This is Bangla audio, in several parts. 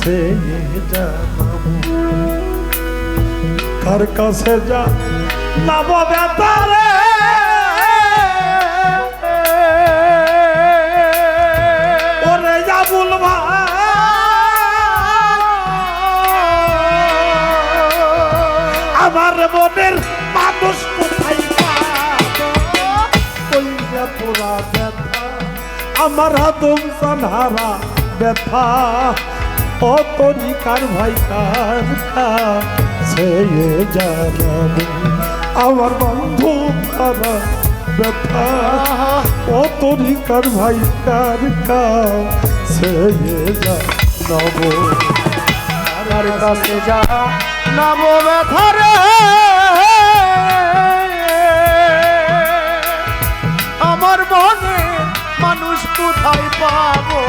কাছে কার কাছে যা নাম বেতারে ওরে জাবুল আমার মনের মানুষ কোথায় আমার হাতম ব্যথা। ও তরিকার ভাই কার সে জানাব। আমার বন্ধু তারা ব্যথা ও ভাই কার সে জানাব। তার কাছে যা নাম ব্যথারে আমার মনে মানুষ কোথায় পাবো?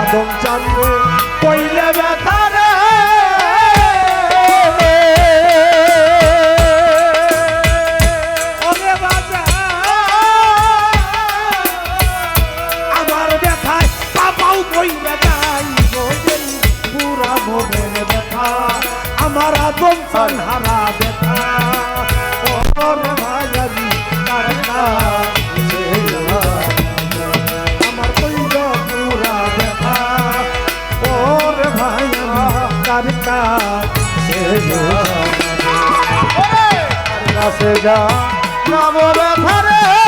আদম জানবে কইলে ব্যথারে আমার পুরা মনের ব্যথা আদম হারা ব্যথা। কাছে যা নাম ব্যথারে।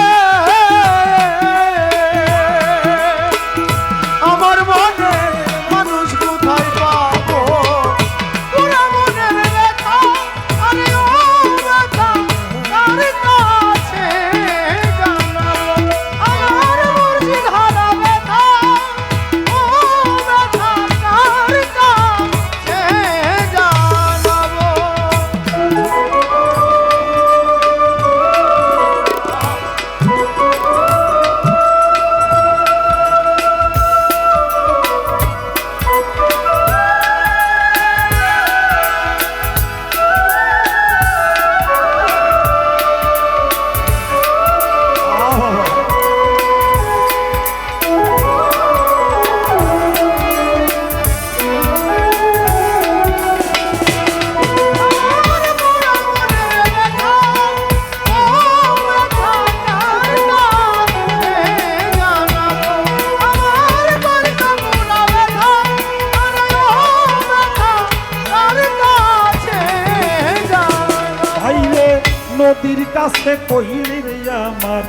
কইলে রে আমার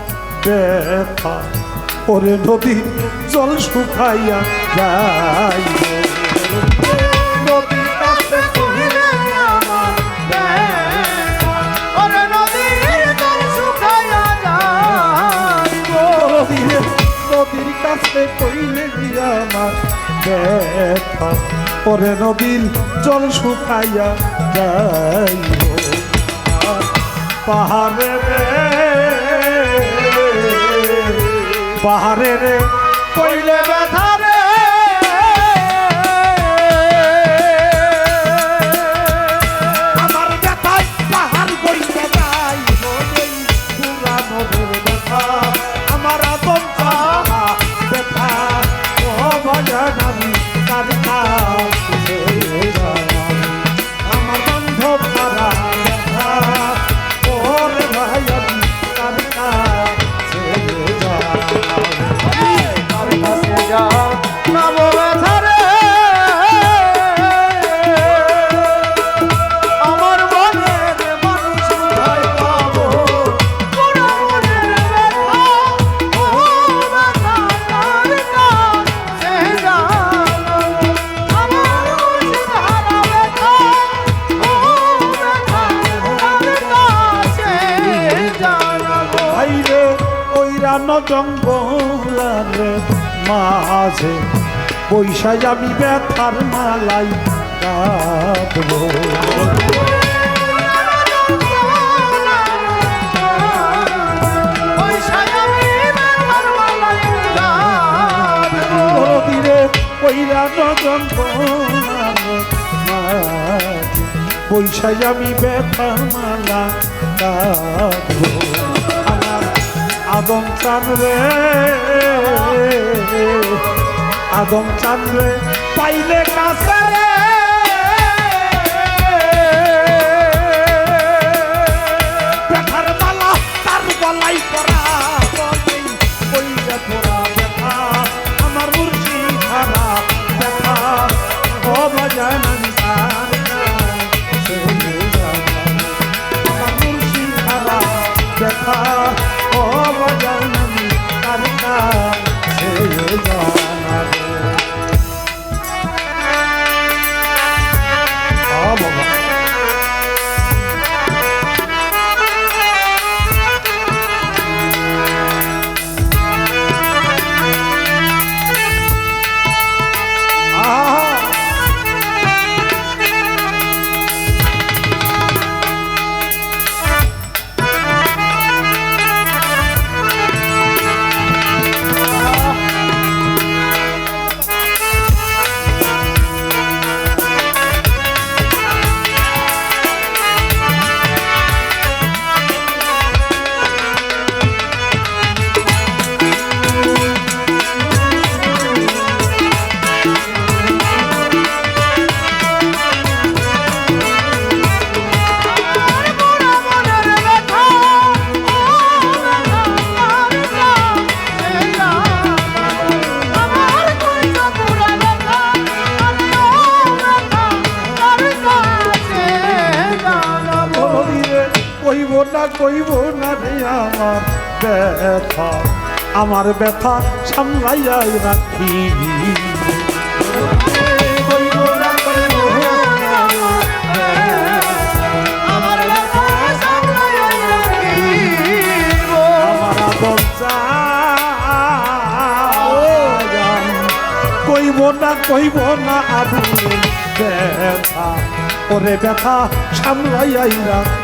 ব্যথা। ওরে নদীর জল শুকাইয়া যাই কইলে আমার নদীর রে আমার ব্যথা। ওরে নদীর জল শুকাইয়া যাই পাহাড়ে রে পাহাড়ে রে কইলে জঙ্গলার মাঝে বৈশাই আমি ব্যথার মালাই কাঁদবো। আমি ব্যথার মালা আদম চান রে। আদম চান রে, পাইলে কাছে রে। ব্যথার মালা তার গলাই ব্যথা। আমার মুর্শি খারাপ ব্যথা। ও বাজান কইব না কইব না রে আমার ব্যথা। আমার ব্যথা সামলাইয়া রাখি। কইব না কইব না আমার ব্যথা সামলাইয়া ওরে ব্যথা সামলাইয়াই রাখিব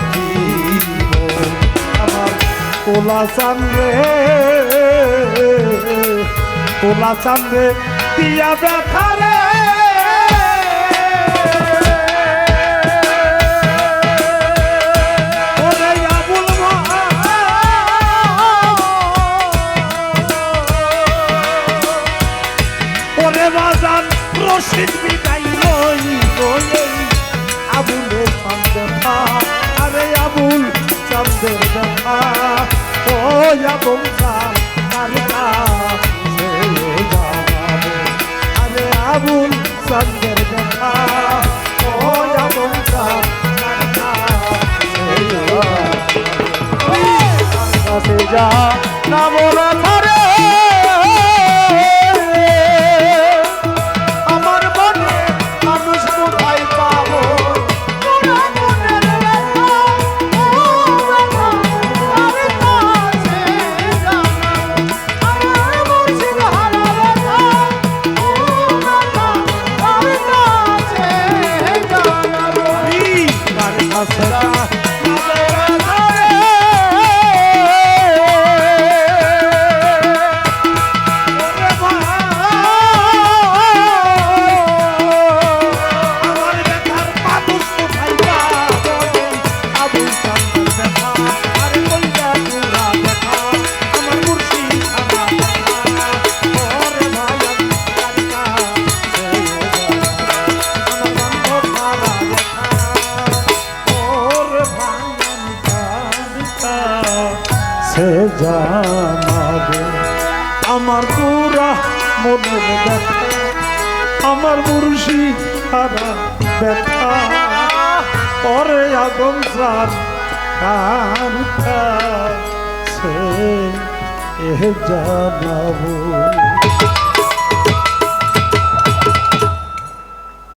আমার কোলা চান রে কোলা দিয়া ব্যথা রে। পুরা মনের ব্যথা। আমার মুরুষি হারা ব্যথা। পরে আদম সার কার সে এ